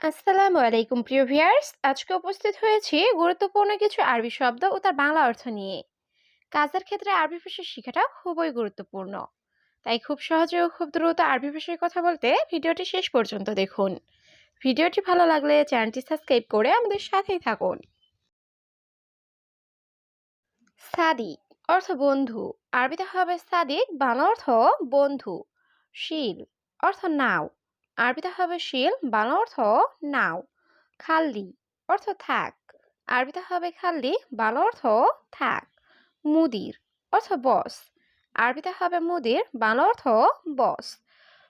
আসসালামু আলাইকুম, প্রিয় ভিউয়ার্স। আজকে উপস্থিত হয়েছি গুরুত্বপূর্ণ কিছু আরবি শব্দ ও তার বাংলা অর্থ নিয়ে। কাজের ক্ষেত্রে আরবি ভাষা শেখাটা খুবই গুরুত্বপূর্ণ। তাই খুব সহজে ও খুব দ্রুত আরবি ভাষায় কথা বলতে ভিডিওটি শেষ পর্যন্ত দেখুন। ভিডিওটি ভালো লাগলে চ্যানেলটি সাবস্ক্রাইব করে আমাদের সাথেই থাকুন। সাদিক অর্থ বন্ধু। আরবিতে হবে সাদিক, বাংলা অর্থ বন্ধু। শিল অর্থ নাও। আরবিতে হবে শিল, বাংলা অর্থ নাও খাল্লি অর্থ থাক। আরবিতে হবে খাল্লি বাংলা অর্থ থাক। মুদির অর্থ বস। আরবিতে হবে মুদির, বাংলা অর্থ বস।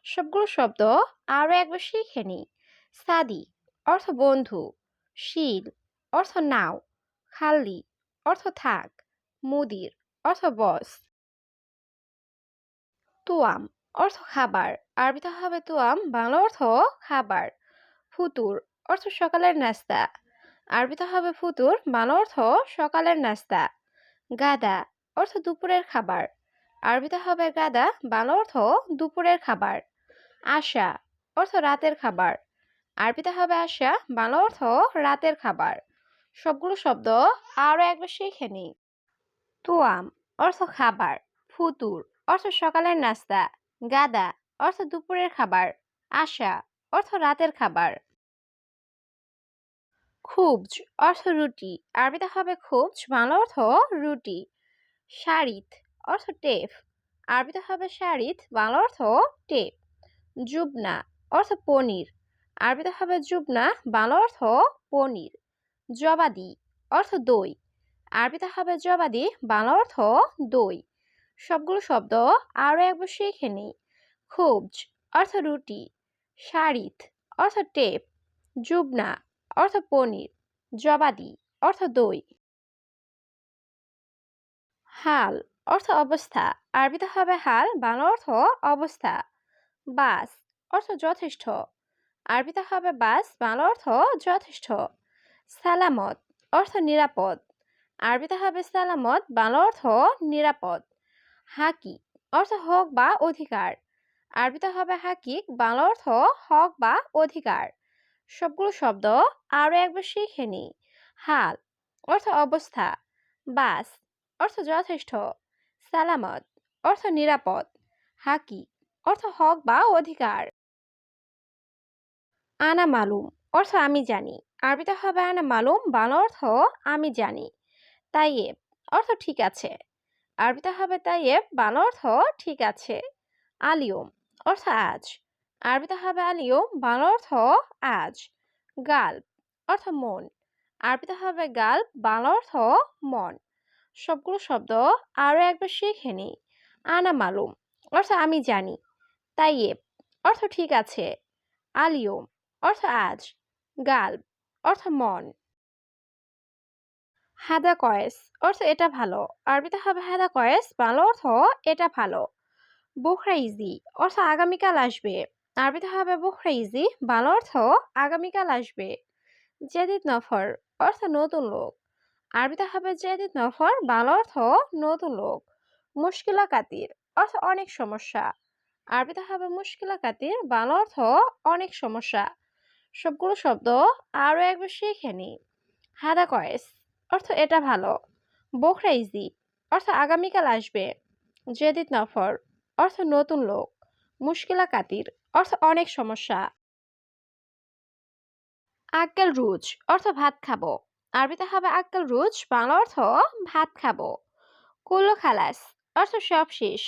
সবগুলো শব্দ আরও একবার শিখে নিই। সাদি অর্থ বন্ধু, শিল অর্থ নাও খাল্লি অর্থ থাক। মুদির অর্থ বস। তুয়াম অর্থ খাবার, আরবিতে হবে তুয়াম বাংলা অর্থ খাবার, ফুতুর অর্থ সকালের নাস্তা, আরবিতে হবে ফুতুর, বাংলা অর্থ সকালের নাস্তা, গাদা অর্থ দুপুরের খাবার, আরবিতে হবে গাদা, বাংলা অর্থ দুপুরের খাবার, আশা অর্থ রাতের খাবার, আরবিতে হবে আশা, বাংলা অর্থ রাতের খাবার, সবগুলো শব্দ আরও একবার শিখে নিই। তুয়াম অর্থ খাবার, ফুতুর অর্থ সকালের নাস্তা গাদা অর্থ দুপুরের খাবার, আশা অর্থ রাতের খাবার। খুবজ অর্থ রুটি, আরবিতে হবে খুবজ, বাংলা অর্থ রুটি। শাড়িত অর্থ টেপ, আরবিতে হবে শাড়িত, বাংলা অর্থ টেপ। জুবনা অর্থ পনির, আরবিতে হবে জুবনা, বাংলা অর্থ পনির। জবাদি অর্থ দই, আরবিতে হবে জবাদি, বাংলা অর্থ দই। সবগুলো শব্দ আরও একবার শিখে নিই। খুবজ অর্থ রুটি শাড়িত অর্থ টেপ, জুবনা অর্থ পনির, জবাদি অর্থ দই। হাল অর্থ অবস্থা, আরবিতে হবে হাল, বাংলা অর্থ অবস্থা। বাস অর্থ যথেষ্ট, আরবিতে হবে বাস, বাংলা অর্থ যথেষ্ট। সালামত অর্থ নিরাপদ, আরবিতে হবে সালামত, বাংলা অর্থ নিরাপদ। হাকি অর্থ হক বা অধিকার। আরবিতে হবে হাকিক বাংলা অর্থ হক বা অধিকার। সবগুলো শব্দ আরও একবার শিখে নি হাল অর্থ অবস্থা। বাস অর্থ যথেষ্ট। সালামত অর্থ নিরাপদ। হাকি অর্থ হক বা অধিকার। আনা মালুম অর্থ আমি জানি। আরবিতে হবে আনা মালুম, বাংলা অর্থ আমি জানি। তাইয়েব অর্থ ঠিক আছে। আরবিতে হবে তাইয়েব বাংলা অর্থ ঠিক আছে। আলিয়ম, অর্থ আজ। আরবিতে হবে আলিয়ম বাংলা অর্থ আজ। গাল্প, অর্থ মন। আরবিতে হবে গাল্প বাংলা অর্থ মন। সবগুলো শব্দ আরও একবার শিখে নিই। আনা মালুম অর্থ আমি জানি। তাইয়েব অর্থ ঠিক আছে। আলিয়ম, অর্থ আজ। গাল্প, অর্থ মন। হাদা কয়েস অর্থ এটা ভালো। আরবিতে হবে হাদা কয়েস বাংলা অর্থ এটা ভালো। বুখরা ইজি অর্থ আগামীকাল আসবে। আরবিতে হবে বুখরা ইজি বাংলা অর্থ আগামীকাল আসবে। জেদিদ নফর অর্থ নতুন লোক। আরবিতে হবে জেদিদ নফর বাংলা অর্থ নতুন লোক। মুশকিলা কাতির অর্থ অনেক সমস্যা। আরবিতে হবে মুশকিলা কাতির বাংলা অর্থ অনেক সমস্যা। সবগুলো শব্দ আরও একবার শিখে নিই। হাদা কয়েস অর্থ এটা ভালো। বোখরা ইজি। অর্থ আগামীকাল আসবে। জেদিদ নফর। অর্থ নতুন লোক। মুশকিলা কাতির। অর্থ অনেক সমস্যা। আক্কেল রুজ। অর্থ ভাত খাব। আরবিতে হবে আক্কেল রুজ, বাংলা অর্থ ভাত খাব। কুল্লো খালাস। অর্থ সব শেষ।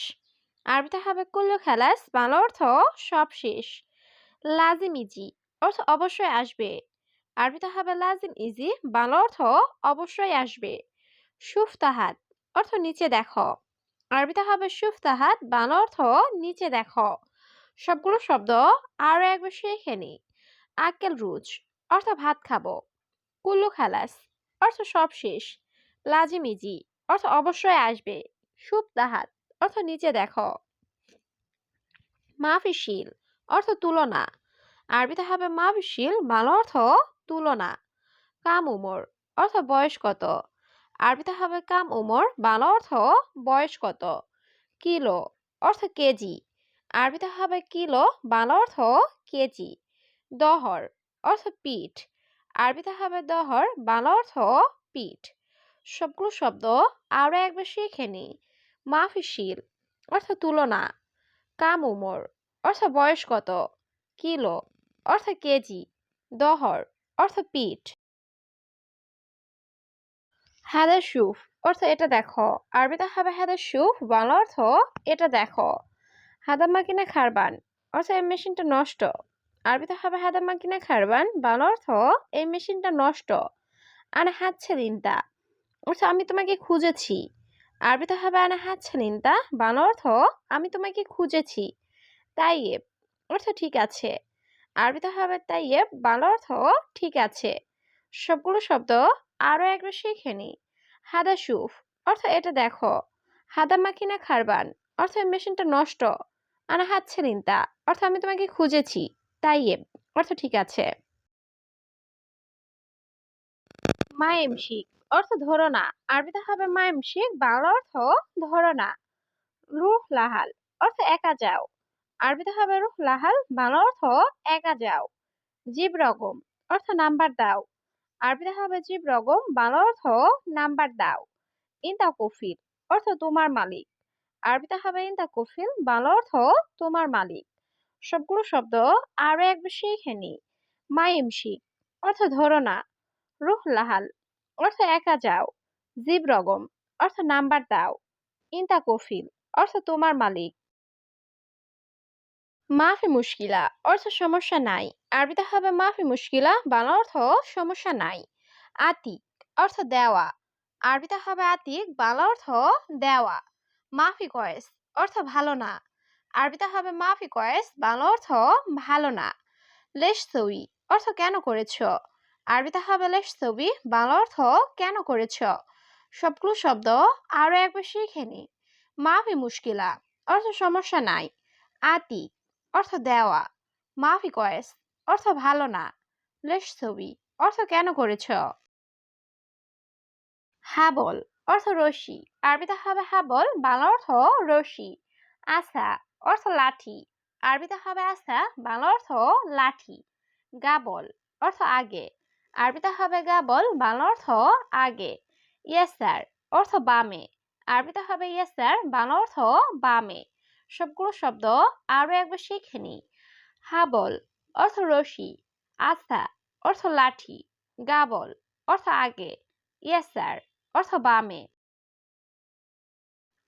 আরবিতে হবে কুল্লো খালাস, বাংলা অর্থ সব শেষ। লাজিমিজি অর্থ অবশ্যই আসবে। আরবিতে হবে লাজিম ইজি, বাংলা অর্থ অবশ্যই আসবে। সুফতাহাত, অর্থ নিচে দেখো। আরবিতে হবে সুফতাহাত, বাংলা অর্থ নিচে দেখো। সবগুলো শব্দ আরও একবার শিখে নি আক্কেল রুজ, অর্থ ভাত খাব। কুল্লু খালাস, অর্থ সব শেষ। লাজিম ইজি, অর্থ অবশ্যই আসবে। সুফতাহাত, অর্থ নিচে দেখো। মাফিশিল অর্থ তুলনা। আরবিতে হবে মাফিশিল বাংলা অর্থ তুলনা, কাম উমর, অর্থ বয়স কত? আরবিতে হবে কাম উমর, বাংলা অর্থ বয়স কত? কিলো, অর্থ কেজি। আরবিতে হবে কিলো, বাংলা অর্থ কেজি। দহর, অর্থ পিঠ। আরবিতে হবে দহর, বাংলা অর্থ পিঠ। সবগুলো শব্দ আরও একবার শিখে নি। মাফিশিল, অর্থ তুলনা, কাম উমর, অর্থ বয়স কত? কিলো। অর্থ কেজি, দহর, অর্থ পিঠ। হাদা সুফ, অর্থ এটা দেখো। আরবিতে হবে হাদা সুফ, বাংলা অর্থ এটা দেখো। হাদা মাকিনা খারবান, অর্থ এই মেশিনটা নষ্ট। আরবিতে হবে হাদা মাকিনা খারবান, বাংলা অর্থ এই মেশিনটা নষ্ট। আনা হাতছে দিনটা অর্থ আমি তোমাকে খুঁজেছি। আরবিতে হবে আনা হাতছে দিনটা বাংলা অর্থ আমি তোমাকে খুঁজেছি। তাই অর্থ ঠিক আছে। আরবিতে হবে তাইয়েব বাংলা অর্থ ঠিক আছে। সবগুলো শব্দ আরও একবার শিখে নি হাদা সুফ, অর্থ এটা দেখো। হাদা মাকিনা খারবান, অর্থ মেশিনটা নষ্ট। আনা হাতছে নিন্তা অর্থ আমি তোমাকে খুঁজেছি, তাই অর্থ ঠিক আছে। মায়েম শিখ, অর্থ ধরো না। আরবিতে হবে মায়েম শিখ, বাংলা অর্থ ধরো না। রুহ লাহাল, অর্থ একা যাও। আরবিতে হবে লাহাল, বাংলা অর্থ একা যাও, জীব রকম অর্থ নাম্বার দাও। আরবিতে হবে জীব রকম বাংলা অর্থ নাম্বার দাও। ইন্দা কফিল অর্থ তোমার মালিক। আরবিতে হবে ইন্দা কফিল বাংলা অর্থ তোমার মালিক। সবগুলো শব্দ আরও একবার শিখে নি। মাইমশি অর্থ ধরো না। রুহ, লাহাল, অর্থ একা যাও। জীব রগম, অর্থ নাম্বার দাও। ইন্তা কফিল অর্থ তোমার মালিক। মাফি মুশকিলা, অর্থ সমস্যা নাই। আরবিতে হবে মাফি মুশকিলা, বাংলা অর্থ সমস্যা নাই। আতিক, অর্থ দেওয়া। আরবিতে হবে আতিক, বাংলা অর্থ দেওয়া। মাফি কয়েস, অর্থ ভালো না। আরবিতে হবে মাফি কয়েস, বাংলা অর্থ ভালো না। লেশ সবি অর্থ কেন করেছ? আরবিতে হবে লেশ সবি বাংলা অর্থ কেন করেছ? সবগুলো শব্দ আরও একবার শিখে নি। মাফি মুশকিলা, অর্থ সমস্যা নাই। আতি অর্থ দেওয়া মাফি কয়েস অর্থ ভালো না, লেশ ছবি, অর্থ কেন করেছ? হাবল, অর্থ রশি, আরবিতে হবে হাবল, বাংলা অর্থ রশি আসা অর্থ লাঠি, আরবিতে হবে আসা বাংলা অর্থ লাঠি, গাবল, অর্থ আগে, আরবিতে হবে গাবল, বাংলা অর্থ আগে, ইয়েসার, অর্থ বামে, আরবিতে হবে ইয়েসার, বাংলা অর্থ বামে। সবগুলো শব্দ আরও একবার শিখে নি। হাবল অর্থ রশি, আস্থা অর্থ লাঠি, গাবল অর্থ আগে, ইয়েসার অর্থ বামে।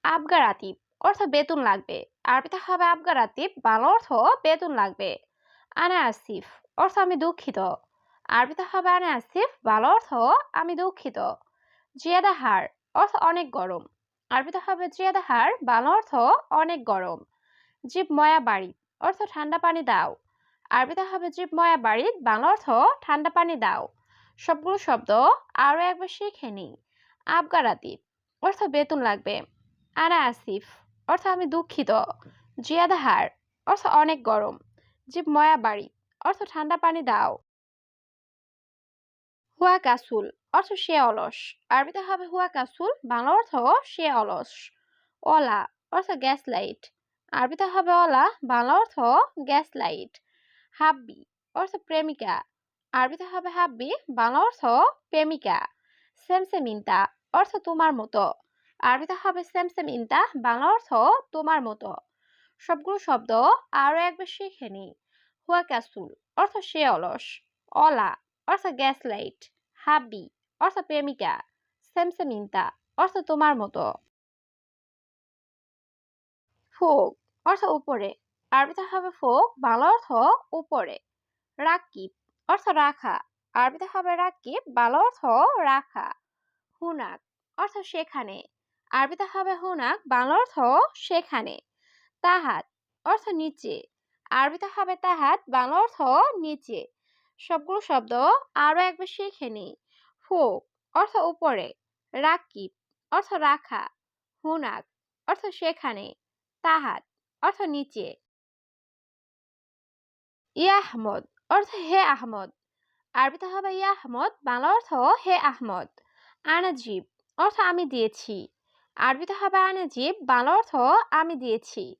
আবগারাতিব অর্থ বেতন লাগবে, আরবিতে হবে আবগারাতিব বাংলা অর্থ বেতন লাগবে। আনা আসিফ অর্থ আমি দুঃখিত, আরবিতে হবে আনা আসিফ, বাংলা অর্থ আমি দুঃখিত। জিয়াদা হার অর্থ অনেক গরম আরবিতে হবে হার বাংলা অর্থ অনেক গরম। জীব ময়া বাড়ি, অর্থ ঠান্ডা পানি দাও। আরবিতে হবে জীব ময়া বাড়ি, বাংলা অর্থ ঠান্ডা পানি দাও। সবগুলো শব্দ আরও একবার শিখে নি আবগারাতি অর্থ বেতন লাগবে। আনা আসিফ, অর্থ আমি দুঃখিত। জিয়াদাহার অর্থ অনেক গরম। জীব ময়া বাড়ি, অর্থ ঠান্ডা পানি দাও। হুয়া কাসুল অর্থ সে অলস। আরবিতে হবে হুয়া কাসুল, বাংলা অর্থ সে অলস। অলা অর্থ গ্যাস লাইট আরবিতে হবে অলা, বাংলা অর্থ গ্যাস লাইট হাব্বি অর্থ প্রেমিকা। আরবিতে হবে হাব্বি, বাংলা অর্থ প্রেমিকা। সেমসেমিনতা অর্থ তোমার মতো। আরবিতে হবে সেমসেমিনতা, বাংলা অর্থ তোমার মতো। সবগুলো শব্দ আরও একবার শিখে নি। হুয়া ক্যাসুল অর্থ সে অলস। অলা অর্থ গ্যাস লাইট হাব্বি অর্থ প্রেমিকা। সেমসেমিনতা অর্থ তোমার মতো। ফোক অর্থ উপরে। আরবিতে হবে ফোক, বাংলা অর্থ উপরে। রাকিব অর্থ রাখা। আরবিতে হবে রাকিব, বাংলা অর্থ রাখা। হুনাক অর্থ সেখানে। আরবিতে হবে হুনাক, বাংলা অর্থ সেখানে। তাহাত অর্থ নিচে। আরবিতে হবে তাহাত, বাংলা অর্থ নিচে। সবগুলো শব্দ আরও একবার শিখে নি ফোক অর্থ উপরে, রাকিব, অর্থ রাখা, হুনাক, অর্থ সেখানে, তাহাত, অর্থ নিচে। ইয়া আহমদ, অর্থ হে আহমদ। আরবিতে হবে ইয়া আহমদ, বাংলা অর্থ হে আহমদ। আনাজীব, অর্থ আমি দিয়েছি। আরবিতে হবে আনাজীব, বাংলা অর্থ আমি দিয়েছি।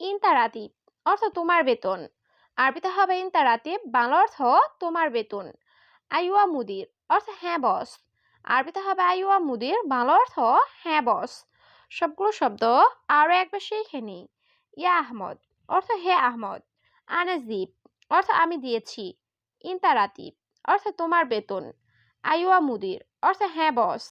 ইন্তারাতিব, অর্থ তোমার বেতন। আরবিতে হবে ইন্তারাতিব, বাংলা অর্থ তোমার বেতন। আইওয়া মুদির অর্থ হ্যাঁ বস। আরবিতে হবে আইওয়া মুদির, বাংলা অর্থ হ্যাঁ বস। সবগুলো শব্দ আরও একবার শিখে নিই ইয়া আহমদ, অর্থ হে আহমদ। আনাজিব অর্থ আমি দিয়েছি। ইন্তারাতিব, অর্থ তোমার বেতন। আইওয়া মুদির, অর্থ হ্যাঁ বস।